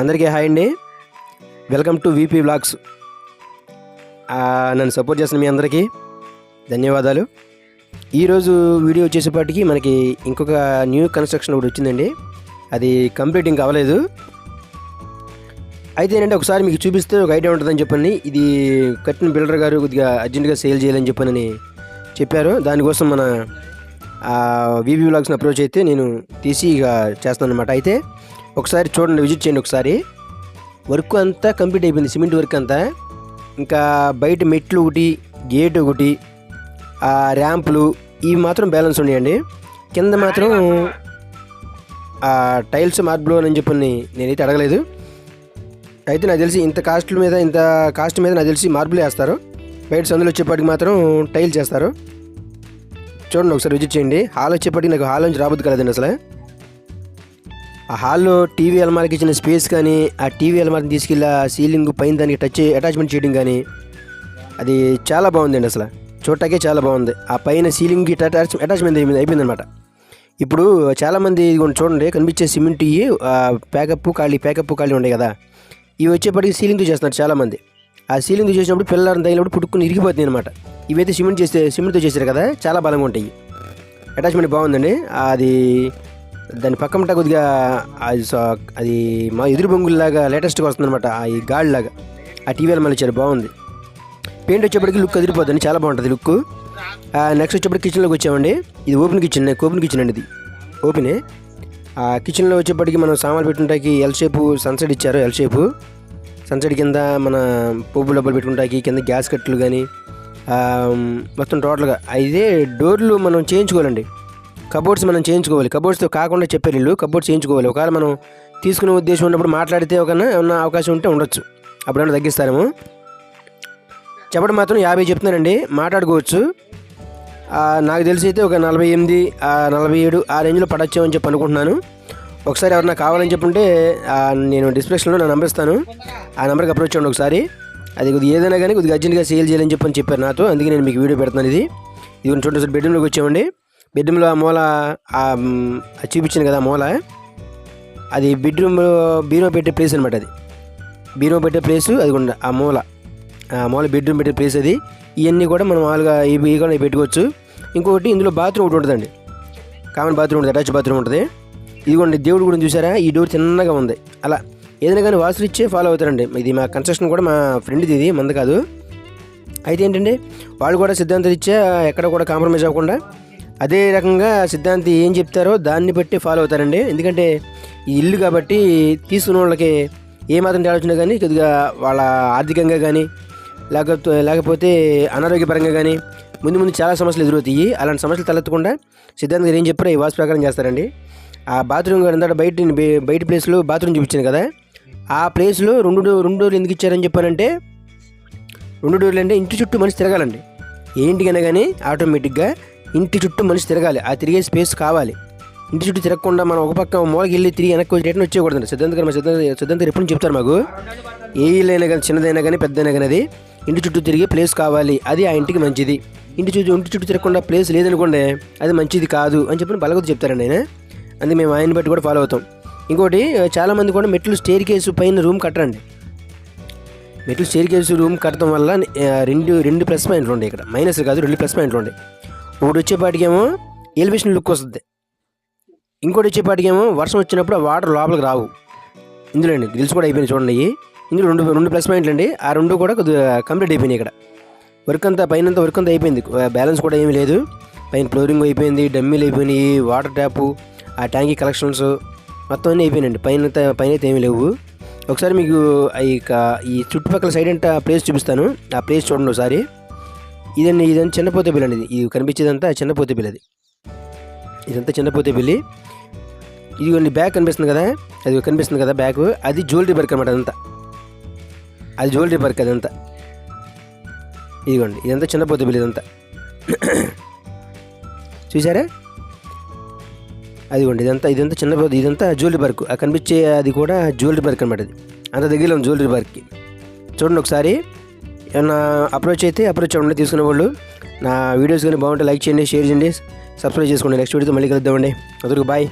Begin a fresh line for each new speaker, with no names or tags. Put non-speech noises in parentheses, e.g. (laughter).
అందరికీ హాయ్ అండి. Welcome to VP blogs నన్ను సపోర్ట్ చేసిన మీ అందరికీ ధన్యవాదాలు. ఈరోజు వీడియో వచ్చేసేపాటికి మనకి ఇంకొక న్యూ కన్స్ట్రక్షన్ ఒకటి వచ్చిందండి. అది కంప్లీట్ ఇంకా అవ్వలేదు. అయితే ఏంటంటే ఒకసారి మీకు చూపిస్తే ఒక ఐడియా ఉంటుందని చెప్పండి. ఇది కట్టిన బిల్డర్ గారు కొద్దిగా అర్జెంటుగా సేల్ చేయాలని చెప్పనని చెప్పారు. దానికోసం మన వీవీ బ్లాగ్స్ని అప్రోచ్ అయితే నేను తీసి ఇక చేస్తాను అనమాట అయితే ఒకసారి చూడండి విజిట్ చేయండి ఒకసారి. వర్క్ అంతా కంప్లీట్ అయిపోయింది సిమెంట్ వర్క్ అంతా. ఇంకా బయట మెట్లు ఒకటి గేట్ ఒకటి ఆ ర్యాంపులు ఇవి మాత్రం బ్యాలెన్స్ ఉన్నాయండి. కింద మాత్రం ఆ టైల్స్ మార్బుల్ అని చెప్పి నేనైతే అడగలేదు. అయితే నాకు తెలిసి ఇంత కాస్ట్ల మీద ఇంత కాస్ట్ మీద నాకు తెలిసి మార్బుల్ వేస్తారు. బయట సందులో వచ్చేప్పటికి మాత్రం టైల్స్ చేస్తారు. చూడండి ఒకసారి విజిట్ చేయండి. హాల్ వచ్చేప్పటికి నాకు హాల్ నుంచి రాబోద్దు కలదండి అసలు. ఆ హాల్లో టీవీ అలమారికి ఇచ్చిన స్పేస్ కానీ ఆ టీవీ అలమారిని తీసుకెళ్ళి ఆ సీలింగ్ పైన దానికి టచ్ అటాచ్మెంట్ చేయడం కానీ అది చాలా బాగుందండి అసలు. చూడటాకే చాలా బాగుంది. ఆ పైన సీలింగ్కి అటాచ్ అటాచ్మెంట్ అయిపోయింది అయిపోయిందనమాట ఇప్పుడు చాలామంది ఇదిగోండి చూడండి కనిపించే సిమెంట్ ఇవి ప్యాకప్ ఖాళీ ప్యాకప్ ఖాళీ ఉన్నాయి కదా. ఇవి వచ్చేప్పటికి సీలింగ్తో చేస్తున్నారు చాలామంది. ఆ సీలింగ్తో చేసినప్పుడు పిల్లలను తగినప్పుడు పుట్టుకుని ఇరిగిపోతుంది అనమాట ఇవైతే సిమెంట్ చేస్తే సిమెంట్తో చేశారు కదా చాలా బలంగా ఉంటాయి. అటాచ్మెంట్ బాగుందండి. అది దాని పక్కన కొద్దిగా అది సా- అది మా ఎదురు బొంగుల్లాగా లేటెస్ట్గా వస్తుందన్నమాట ఆ ఈ గాడిలాగా. ఆ టీవీలో మళ్ళీ చాలా బాగుంది. పెయింట్ వచ్చేప్పటికి లుక్ అదిరిపోతుంది చాలా బాగుంటుంది లుక్ నెక్స్ట్ వచ్చేప్పటికి కిచెన్లోకి వచ్చామండి. ఇది ఓపెన్ కిచెన్ ఓపెన్ కిచెన్ అండి ఇది. ఓపెనే ఆ కిచెన్లో వచ్చేప్పటికి మనం సామాన్లు పెట్టుకుంటాకి ఎల్ షేపు సన్సెట్ ఇచ్చారు ఎల్ షేపు సన్సెట్ కింద మన పువ్వు డబ్బులు పెట్టుకుంటాకి కింద గ్యాస్ కట్లు కానీ మొత్తం టోటల్గా అయితే డోర్లు మనం చేయించుకోవాలండి. కబోర్డ్స్ మనం చేయించుకోవాలి. కబోర్డ్స్తో కాకుండా చెప్పారు వీళ్ళు కబోర్డ్స్ చేయించుకోవాలి. ఒకవేళ మనం తీసుకునే ఉద్దేశం ఉన్నప్పుడు మాట్లాడితే ఒక ఏమన్నా అవకాశం ఉంటే ఉండొచ్చు. అప్పుడైనా తగ్గిస్తారేమో. చెప్పడం మాత్రం యాభై చెప్తున్నానండి మాట్లాడుకోవచ్చు. నాకు తెలిసి అయితే ఒక నలభై ఎనిమిది నలభై ఏడు ఆ రేంజ్లో పడచ్చు అని చెప్పి అనుకుంటున్నాను. ఒకసారి ఎవరన్నా కావాలని చెప్పుంటే నేను డిస్క్రిప్షన్లో నా నెంబర్ ఇస్తాను ఆ నెంబర్కి అప్రోచ్ చేయండి ఒకసారి. అది కొద్దిగా ఏదైనా కానీ కొద్దిగా అర్జెంట్గా సేల్ చేయాలని చెప్పని చెప్పారు నాతో. అందుకే నేను మీకు వీడియో పెడతాను ఇది. ఇది చూడండి సార్ బెడ్రూమ్లోకి వచ్చామండి. బెడ్రూమ్లో ఆ మూల చూపించింది చూపించాను కదా ఆ మూల అది బెడ్రూమ్లో బీరో పెట్టే ప్లేస్ అనమాట అది. బీరో పెట్టే ప్లేసు అది కూడా ఆ మూల. ఆ మూల బెడ్రూమ్ పెట్టే ప్లేస్ అది. ఇవన్నీ కూడా మనం మామూలుగా ఇవి కూడా పెట్టుకోవచ్చు. ఇంకొకటి ఇందులో బాత్రూమ్ ఒకటి ఉంటుందండి. కామన్ బాత్రూమ్ ఉంటుంది అటాచ్ బాత్రూమ్ ఉంటుంది. ఇదిగోండి దేవుడు కూడా చూసారా? ఈ డోర్ చిన్నగా ఉంది. అలా ఏదైనా కానీ వాసులు ఇచ్చే ఫాలో అవుతారండి. ఇది మా కన్స్ట్రక్షన్ కూడా మా ఫ్రెండ్ది ఇది మంది కాదు. అయితే ఏంటంటే వాళ్ళు కూడా సిద్ధాంతం ఇచ్చే ఎక్కడ కూడా కాంప్రమైజ్ అవ్వకుండా అదే రకంగా సిద్ధాంతి ఏం చెప్తారో దాన్ని బట్టి ఫాలో అవుతారండి. ఎందుకంటే ఈ ఇల్లు కాబట్టి తీసుకున్న వాళ్ళకి ఏ మాత్రం తేడా వచ్చినా కానీ కొద్దిగా వాళ్ళ ఆర్థికంగా కానీ లేకపోతే లేకపోతే అనారోగ్యపరంగా కానీ ముందు ముందు చాలా సమస్యలు ఎదురవుతాయి. అలాంటి సమస్యలు తలెత్తకుండా సిద్ధాంత్ గారు ఏం చెప్పారో ఈ వాస్తు ప్రకారం చేస్తారండి. ఆ బాత్రూమ్ గారు ఇందాక బయట బయట ప్లేస్లో బాత్రూమ్ చూపించాను కదా. ఆ ప్లేస్లో రెండు రెండు డోర్లు ఎందుకు ఇచ్చారని చెప్పానంటే రెండు డోర్లు అంటే ఇంటి చుట్టూ మనిషి తిరగాలండి. ఏంటికైనా కానీ ఆటోమేటిక్గా ఇంటి చుట్టూ మనిషి తిరగాలి. ఆ తిరిగే స్పేస్ కావాలి. ఇంటి చుట్టూ తిరగకుండా మనం ఒక పక్క మూలకి వెళ్ళి తిరిగి వెనక్కి రిటర్న్ వచ్చేయకూడదు సిద్ధాంత గారు మా సిద్ధాంత సిద్ధాంత్ గారు ఎప్పుడు చెప్తారు మాకు? ఏ ఇల్లైనా కానీ చిన్నదైనా కానీ పెద్దదైనా కానీ అది ఇంటి చుట్టూ తిరిగే ప్లేస్ కావాలి. అది ఆ ఇంటికి మంచిది. ఇంటి చుట్టూ ఇంటి చుట్టూ తిరగకుండా ప్లేస్ లేదనుకోండి అది మంచిది కాదు అని చెప్పి బలగొద్దు చెప్తారండి ఆయన. అందుకే మేము ఆయన బట్టి కూడా ఫాలో అవుతాం. ఇంకోటి చాలామంది కూడా మెట్లు స్టేర్ కేసు పైన రూమ్ కట్టరండి. మెట్లు స్టేర్ కేసు రూమ్ కట్టడం వల్ల రెండు రెండు ప్లస్ పాయింట్లు ఉండే ఇక్కడ. మైనస్ కాదు రెండు ప్లస్ పాయింట్లు ఉండే. ఒకటి వచ్చేపాటికేమో ఎలివేషన్ లుక్ వస్తుంది. ఇంకోటి వచ్చేపాటికేమో వర్షం వచ్చినప్పుడు ఆ వాటర్ లోపలికి రావు. ఇందులో అండి గ్రిల్స్ కూడా అయిపోయినాయి చూడండి ఇందులో రెండు రెండు ప్లస్ పాయింట్లు అండి. ఆ రెండు కూడా కొద్దిగా కంప్లీట్ అయిపోయినాయి ఇక్కడ. వర్క్ అంతా పైన అంతా వర్క్ అంతా అయిపోయింది. బ్యాలెన్స్ కూడా ఏమీ లేదు. పైన ఫ్లోరింగ్ అయిపోయింది డమ్మీలు అయిపోయినాయి వాటర్ ట్యాపు ఆ ట్యాంకీ కలెక్షన్స్ మొత్తం అన్నీ అయిపోయినాయండి. పైన పైన అయితే ఏమీ లేవు. ఒకసారి మీకు ఈ ఈ చుట్టుపక్కల సైడ్ అంటే ప్లేస్ చూపిస్తాను. ఆ ప్లేస్ చూడండి ఒకసారి. ఇదండి ఇదంతా చిన్నపోతే బిల్లి అండి ఇది ఇది కనిపించేదంతా చిన్నపోతే బిల్ అది ఇదంతా చిన్నపోతే బిల్లి ఇదిగోండి బ్యాగ్ కనిపిస్తుంది కదా? అది కనిపిస్తుంది కదా బ్యాగ్? అది జ్యువెలరీ వర్క్ అనమాట అదంతా. అది జ్యువెలరీ వర్క్ అదంతా. ఇదిగోండి ఇదంతా చిన్నపోతే బిల్ ఇదంతా. (coughs) చూసారా అదిగోండి ఇదంతా ఇదంతా చిన్నపోతే ఇదంతా జ్యువెలరీ వర్క్ ఆ కనిపించే అది కూడా జ్యువెలరీ వర్క్ అనమాట అది. అంత దగ్గరలో ఉంది జ్యువెలరీ వర్క్కి చూడండి ఒకసారి. ఏమన్నా అప్రోచ్ అయితే అప్రోచ్ అవ్వండి తీసుకునే వాళ్ళు. నా వీడియోస్ కానీ బాగుంటే లైక్ చేయండి షేర్ చేయండి. సబ్స్క్రైబ్ చేసుకోండి. నెక్స్ట్ వీడియోతో మళ్ళీ కలుద్దామండి. అందరికి బాయ్